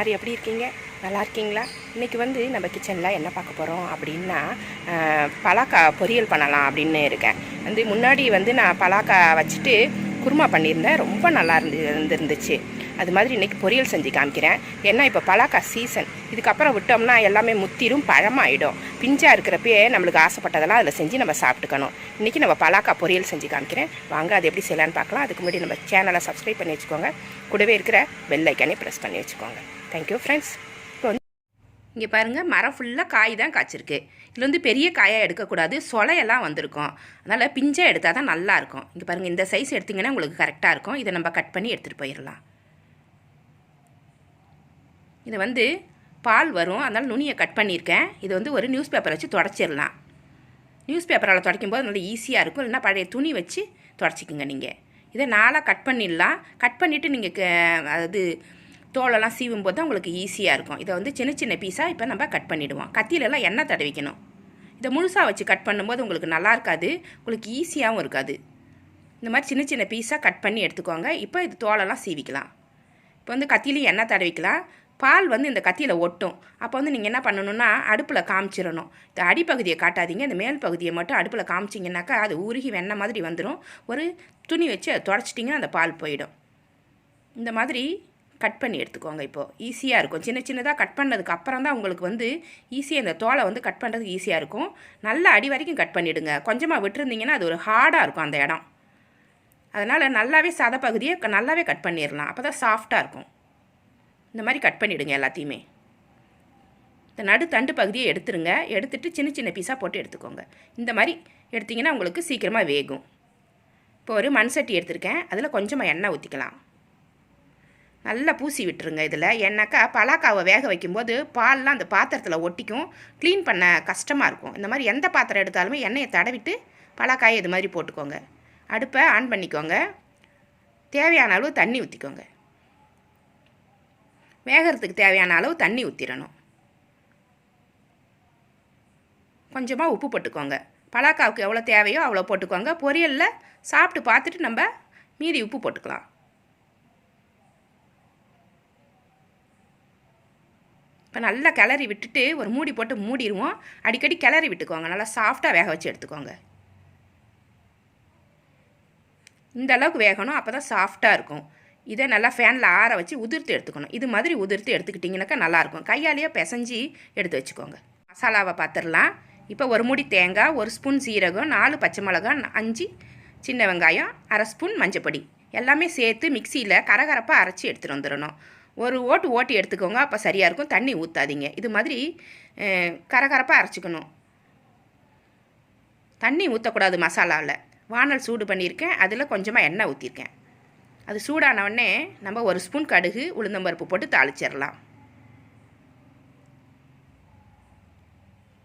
எல்லோரும் எப்படி இருக்கீங்க? நல்லா இருக்கீங்களா? இன்றைக்கி வந்து நம்ம கிச்சனில் என்ன பார்க்க போகிறோம் அப்படின்னா பலாக்கா பொரியல் பண்ணலாம் அப்படின்னு இருக்கேன். வந்து முன்னாடி வந்து நான் பலாக்கா வச்சுட்டு குருமா பண்ணியிருந்தேன். ரொம்ப நல்லா இருந்து இருந்துருந்துச்சு. அது மாதிரி இன்றைக்கி பொரியல் செஞ்சு காமிக்கிறேன். ஏன்னா இப்போ பலாக்கா சீசன் இதுக்கப்புறம் விட்டோம்னா எல்லாமே முத்திரும் பழமாயிடும். பிஞ்சாக இருக்கிறப்பயே நம்மளுக்கு ஆசைப்பட்டதெல்லாம் அதில் செஞ்சு நம்ம சாப்பிட்டுக்கணும். இன்றைக்கி நம்ம பலாக்கா பொரியல் செஞ்சு காமிக்கிறேன். வாங்க அது எப்படி செய்யலான்னு பார்க்கலாம். அதுக்கு முன்னாடி நம்ம சேனலை சப்ஸ்கிரைப் பண்ணி வச்சுக்கோங்க. கூடவே இருக்கிற பெல் ஐக்கானே ப்ரெஸ் பண்ணி வச்சுக்கோங்க. தேங்க்யூ ஃப்ரெண்ட்ஸ் இப்போ வந்து இங்கே பாருங்கள் மரம் ஃபுல்லாக காய் தான் காய்ச்சிருக்கு. இதில் வந்து பெரிய காயாக எடுக்கக்கூடாது. சொலையெல்லாம் வந்திருக்கும். அதனால் பிஞ்சாக எடுத்தால் தான் நல்லாயிருக்கும் இங்கே பாருங்கள் இந்த சைஸ் எடுத்திங்கன்னா உங்களுக்கு கரெக்டாக இருக்கும். இதை நம்ம கட் பண்ணி எடுத்துகிட்டு போயிடலாம். இது வந்து பால் வரும் அதனால் நுனியை கட் பண்ணியிருக்கேன். இது வந்து ஒரு நியூஸ் பேப்பரை வச்சு தொடச்சிடலாம் நியூஸ் பேப்பரால் துடைக்கும் போது நல்லா ஈஸியாக இருக்கும். இல்லைன்னா பழைய துணி வச்சு தொடச்சிக்கோங்க நீங்கள் இதை நாளாக கட் பண்ணிடலாம். கட் பண்ணிவிட்டு நீங்கள் அது தோலெல்லாம் சீவும் போது தான் உங்களுக்கு ஈஸியாக இருக்கும். இதை வந்து சின்ன சின்ன பீஸாக இப்போ நம்ம கட் பண்ணிவிடுவோம் கத்தியிலலாம் எண்ணெய் தடவிக்கணும். இதை முழுசாக வச்சு கட் பண்ணும்போது உங்களுக்கு நல்லா இருக்காது. உங்களுக்கு ஈஸியாகவும் இருக்காது. இந்த மாதிரி சின்ன சின்ன பீஸாக கட் பண்ணி எடுத்துக்கோங்க. இப்போ இது தோலெல்லாம் சீவிக்கலாம். இப்போ வந்து கத்திலையும் எண்ணெய் தடவிக்கலாம். பால் வந்து இந்த கத்தியில் ஒட்டும். அப்போ வந்து நீங்கள் என்ன பண்ணணும்னா அடுப்பில் காமிச்சிடணும் இந்த அடிப்பகுதியை காட்டாதீங்க. இந்த மேல் பகுதியை மட்டும் அடுப்பில் காமிச்சிங்கனாக்கா அது உருகி வெண்ணெய் மாதிரி வந்துடும் ஒரு துணி வச்சு அதை தொடச்சிட்டிங்கன்னா அந்த பால் போயிடும். இந்த மாதிரி கட் பண்ணி எடுத்துக்கோங்க இப்போது ஈஸியாக இருக்கும். சின்ன சின்னதாக கட் பண்ணதுக்கு அப்புறம் தான் உங்களுக்கு வந்து ஈஸியாக இந்த தோலை வந்து கட் பண்ணுறதுக்கு ஈஸியாக இருக்கும். நல்ல அடி வரைக்கும் கட் பண்ணிவிடுங்க கொஞ்சமாக விட்டுருந்தீங்கன்னா அது ஒரு ஹார்டாக இருக்கும் அந்த இடம். அதனால் நல்லாவே சத பகுதியை க- நல்லாவே கட் பண்ணிடலாம். அப்போ தான் சாஃப்டாக இருக்கும். இந்த மாதிரி கட் பண்ணிவிடுங்க எல்லாத்தையுமே. இந்த நடு தண்டு பகுதியை எடுத்துருங்க. எடுத்துட்டு சின்ன சின்ன பீஸாக போட்டு எடுத்துக்கோங்க. இந்த மாதிரி எடுத்திங்கன்னா உங்களுக்கு சீக்கிரமாக வேகும். இப்போ ஒரு மண் சட்டி எடுத்திருக்கேன். அதில் கொஞ்சமாக எண்ணெய் ஊற்றிக்கலாம் நல்லா பூசி விட்டுருங்க இதில். ஏன்னாக்கா பலாக்காவை வேக வைக்கும்போது பால்லாம் அந்த பாத்திரத்தில் ஒட்டிக்கும். க்ளீன் பண்ண கஷ்டமாக இருக்கும். இந்த மாதிரி எந்த பாத்திரம் எடுத்தாலுமே எண்ணெயை தடவிட்டு பலாக்காயை இது மாதிரி போட்டுக்கோங்க. அடுப்பை ஆன் பண்ணிக்கோங்க. தேவையான அளவு தண்ணி ஊற்றிக்கோங்க வேகிறதுக்கு தேவையான அளவு தண்ணி ஊற்றிடணும் கொஞ்சமாக உப்பு போட்டுக்கோங்க. பலாக்காவுக்கு எவ்வளோ தேவையோ அவ்வளோ போட்டுக்கோங்க. பொரியலில் சாப்பிட்டு பார்த்துட்டு நம்ம மீதி உப்பு போட்டுக்கலாம். இப்போ நல்லா கிளறி விட்டுட்டு ஒரு மூடி போட்டு மூடிடுவோம் அடிக்கடி கிளறி விட்டுக்கோங்க. நல்லா சாஃப்டாக வேக வச்சு எடுத்துக்கோங்க. இந்த அளவுக்கு வேகணும். அப்போ தான் சாஃப்டாக இருக்கும். இதை நல்லா ஃபேனில் ஆற வச்சு உதிர்த்து எடுத்துக்கணும். இது மாதிரி உதிர்த்து எடுத்துக்கிட்டிங்கனாக்கா நல்லாயிருக்கும். கையாலேயே பிசைஞ்சி எடுத்து வச்சுக்கோங்க. மசாலாவை பார்த்துடலாம். இப்போ ஒரு முடி தேங்காய் ஒரு ஸ்பூன் சீரகம் நாலு பச்சை மிளகாய் அஞ்சு சின்ன வெங்காயம் அரை ஸ்பூன் மஞ்சப்பொடி. எல்லாமே சேர்த்து மிக்சியில் கரகரப்பாக அரைச்சி எடுத்துகிட்டு வந்துடணும். ஒரு ஓட்டு ஓட்டி எடுத்துக்கோங்க. அப்போ சரியாக இருக்கும். தண்ணி ஊற்றாதீங்க இது மாதிரி கரகரப்பாக அரைச்சிக்கணும். தண்ணி ஊற்றக்கூடாது மசாலாவில் வானல் சூடு பண்ணியிருக்கேன். அதில் கொஞ்சமாக எண்ணெய் ஊற்றிருக்கேன் அது சூடான உடனே நம்ம ஒரு ஸ்பூன் கடுகு உளுந்தம்பருப்பு போட்டு தாளிச்சிடலாம்.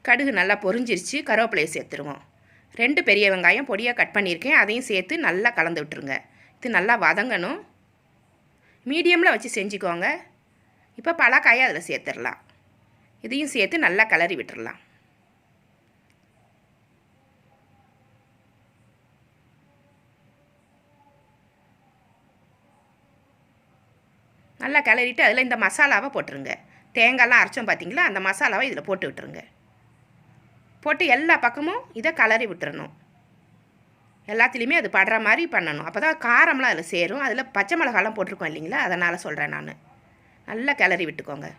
கடுகு நல்லா பொரிஞ்சிருச்சு கருவேப்பிலையை சேர்த்துருவோம். ரெண்டு பெரிய வெங்காயம் பொடியாக கட் பண்ணியிருக்கேன் அதையும் சேர்த்து நல்லா கலந்து விட்டுருங்க. இது நல்லா வதங்கணும். மீடியமில் வச்சு செஞ்சுக்கோங்க. இப்போ பலாக்காயை அதில் சேர்த்துடலாம். இதையும் சேர்த்து நல்லா கிளறி விட்டுடலாம். நல்லா கிளறிட்டு அதில் இந்த மசாலாவை போட்டுருங்க. தேங்காய்லாம் அரைச்சோம் பார்த்தீங்களா? அந்த மசாலாவை இதில் போட்டு விட்டுருங்க. போட்டு எல்லா பக்கமும் இதை கிளறி விட்டுறணும். எல்லாத்துலேயுமே அது படுற மாதிரி பண்ணணும். அப்போ தான் காரம்லாம் அதில் சேரும். அதில் பச்சை மிளகாலாம் போட்டிருக்கோம் இல்லைங்களா? அதனால் சொல்கிறேன் நான். நல்லா கிளறி விட்டுக்கோங்க.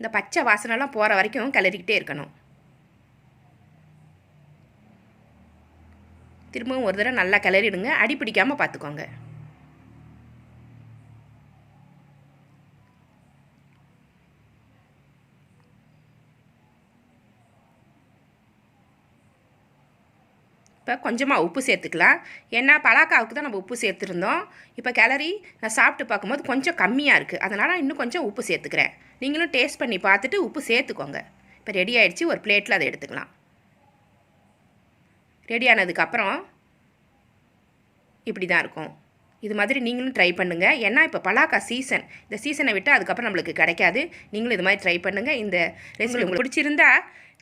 இந்த பச்சை வாசனைலாம் போகிற வரைக்கும் கிளறிக்கிட்டே இருக்கணும். திரும்பவும் ஒரு தடவை நல்லா கிளறிடுங்க. அடி பிடிக்காமல் பார்த்துக்கோங்க. இப்போ கொஞ்சமாக உப்பு சேர்த்துக்கலாம். ஏன்னா பலாக்காவுக்கு தான் நம்ம உப்பு சேர்த்துருந்தோம். இப்போ கிளறி நான் சாப்பிட்டு பார்க்கும்போது கொஞ்சம் கம்மியாக இருக்குது அதனால் இன்னும் கொஞ்சம் உப்பு சேர்த்துக்கிறேன். நீங்களும் டேஸ்ட் பண்ணி பார்த்துட்டு உப்பு சேர்த்துக்கோங்க. இப்போ ரெடி ஆகிடுச்சி ஒரு பிளேட்டில் அதை எடுத்துக்கலாம். ரெடி ஆனதுக்கப்புறம் இப்படி தான் இருக்கும். இது மாதிரி நீங்களும் ட்ரை பண்ணுங்கள் ஏன்னா இப்போ பலாக்கா சீசன் இந்த சீசனை விட்டு அதுக்கப்புறம் நம்மளுக்கு கிடைக்காது. நீங்களும் இது மாதிரி ட்ரை பண்ணுங்கள் இந்த ரெசிபி உங்களுக்கு பிடிச்சிருந்தா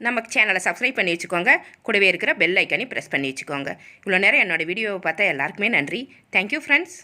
நம்ம சேனலை சப்ஸ்கிரைப் பண்ணி வச்சுக்கோங்க. கூடவே இருக்கிற பெல் ஐக்கனையும் ப்ரெஸ் பண்ணி வச்சுக்கோங்க. இவ்வளோ நேரம் என்னோடய வீடியோவை பார்த்தா எல்லாருக்குமே நன்றி. Thank you friends